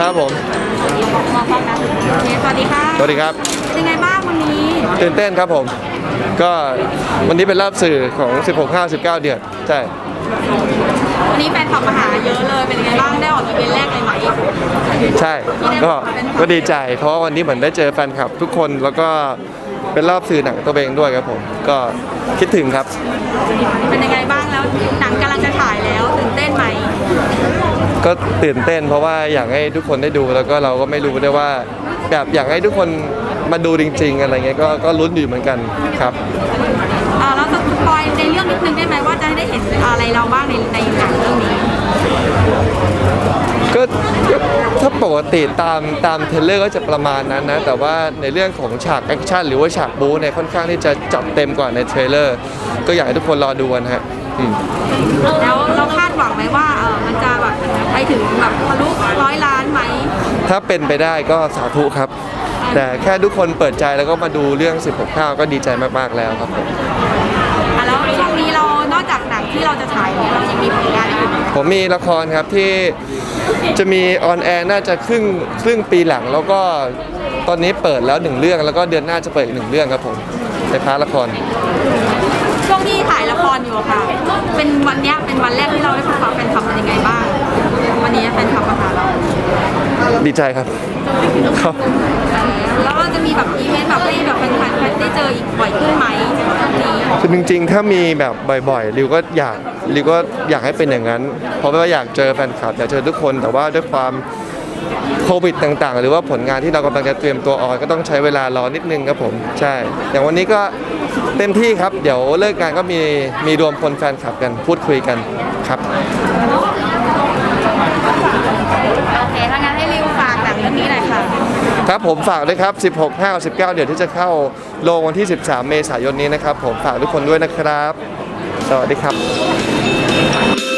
ผมมองพร้อมกันโอเคสวัสดีค่ะสวัสดีครับ เป็นยังไงบ้างวันนี้ตื่นเต้นครับผม ก็วันนี้เป็นรอบสื่อของ 16 5 19 เดือนใช่ วันนี้แฟนคลับมาหาเยอะเลย เป็นยังไงบ้างได้ออกอีเวนต์แรกเลยไหมใช่ ก็ก็ดีใจ เพราะว่าวันนี้เหมือนได้เจอแฟนคลับทุกคนแล้วก็เป็นรอบสื่อหนังตัวเองด้วยครับผม ก็คิดถึงครับ เป็นยังไงบ้างแล้วหนังกำลังจะถ่ายแล้วตื่นเต้นไหม ก็ตื่นเต้น เพราะว่าอยากให้ทุกคนได้ดูแล้วก็เราก็ไม่รู้ด้วยว่า แบบอยากให้ทุกคนมาดูจริง ๆ อะไรเงี้ยก็ก็ลุ้นอยู่เหมือนกันครับ อ่าแล้วสปอยในเรื่องนิดนึงได้ไหมว่าจะได้เห็นอะไรเราบ้างในในหนังเรื่องนี้ก็ก็ถ้าปกติตามตามเทรลเลอร์ก็จะประมาณนั้นนะ แต่ว่าในเรื่องของฉากแอคชั่นหรือว่าฉากบู๊เนี่ยค่อนข้างที่จะจัดเต็มกว่าในเทรลเลอร์ก็อยากให้ทุกคนรอดูกันฮะ อืมแล้วเราคาดหวังไหมว่าเออมันจะแบบไปถึงแบบทะลุร้อยล้านไหมถ้าเป็นไปได้ก็สาธุครับ แต่แค่ทุกคนเปิดใจแล้วก็มาดูเรื่อง 16ข้าวก็ดีใจมากๆแล้วครับผมอะแล้วช่วงนี้เรานอกจากหนังที่เราจะถ่ายเนี่ยเรายังมีผลงานอื่นไหมผมมีละครครับที่จะมีออนแอร์น่าจะครึ่งครึ่งปีหลัง แล้วก็ตอนนี้เปิดแล้วหนึ่งเรื่องแล้วก็เดือนหน้าจะเปิดอีกหนึ่งเรื่องครับผมในพาร์ทละคร ช่วงที่ถ่ายละครอยู่อะค่ะ เป็นวันเนี้ยเป็นวันแรกที่เราได้พบปะแฟนคลับเป็นยังไงบ้าง วันนี้แฟนคลับมาหาเราดีใจครับ ครับ แล้วก็จะมีแบบอีเวนต์แบบให้แบบแฟนๆได้เจออีกบ่อยขึ้นไหมช่วงนี้คือจริงๆ ถ้ามีแบบบ่อยๆ ริวก็อยาก ริวก็อยากให้เป็นอย่างนั้น เพราะว่าอยากเจอแฟนคลับอยากเจอทุกคน แต่ว่าด้วยความ โควิดต่างๆ หรือว่าผลงานที่เรากำลังจะเตรียมตัวออนก็ต้องใช้เวลารอนิดนึงครับผมใช่ อย่างวันนี้ก็เต็มที่ครับเดี๋ยวเลิกงานก็มีมีรวมพลแฟนคลับกันพูดคุยกันครับโอเคถ้างั้นให้ริวฝากหนังเรื่องนี้หน่อยค่ะ ครับผมฝากด้วยครับ 16 5 19 เดี๋ยวที่จะเข้าโรงวันที่ 13 เมษายนนี้นะครับ ผมฝากทุกคนด้วยนะครับ สวัสดีครับ